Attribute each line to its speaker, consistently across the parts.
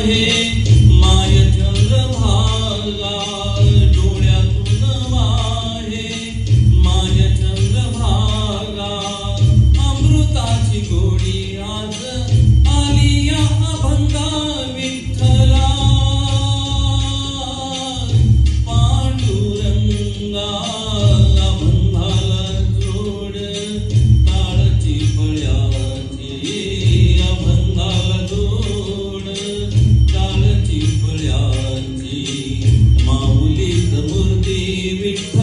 Speaker 1: माया चंद्र भागा। which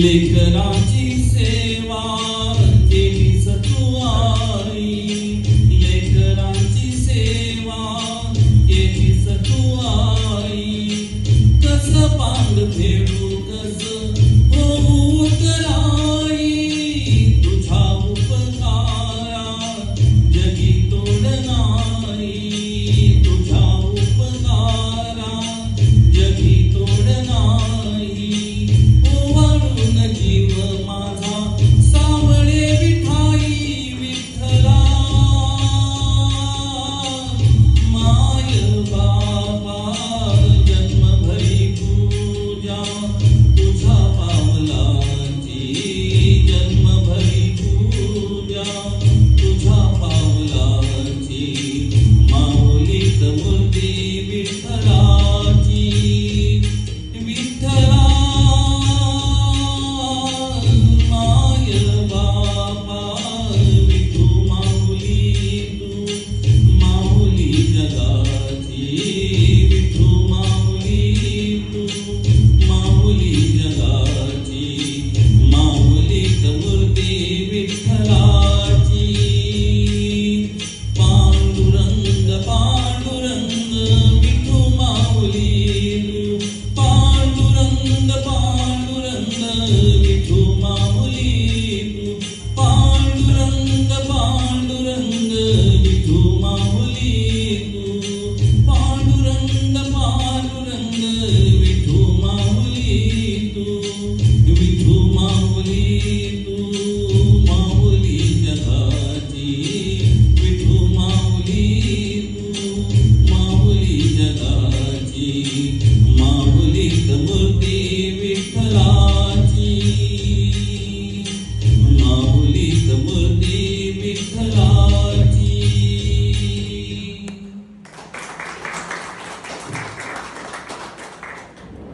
Speaker 1: लिखना जी सेवा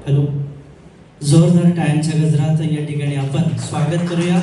Speaker 2: हॅलो. जोरदार टायमच्या गजरात या ठिकाणी आपण स्वागत करूया.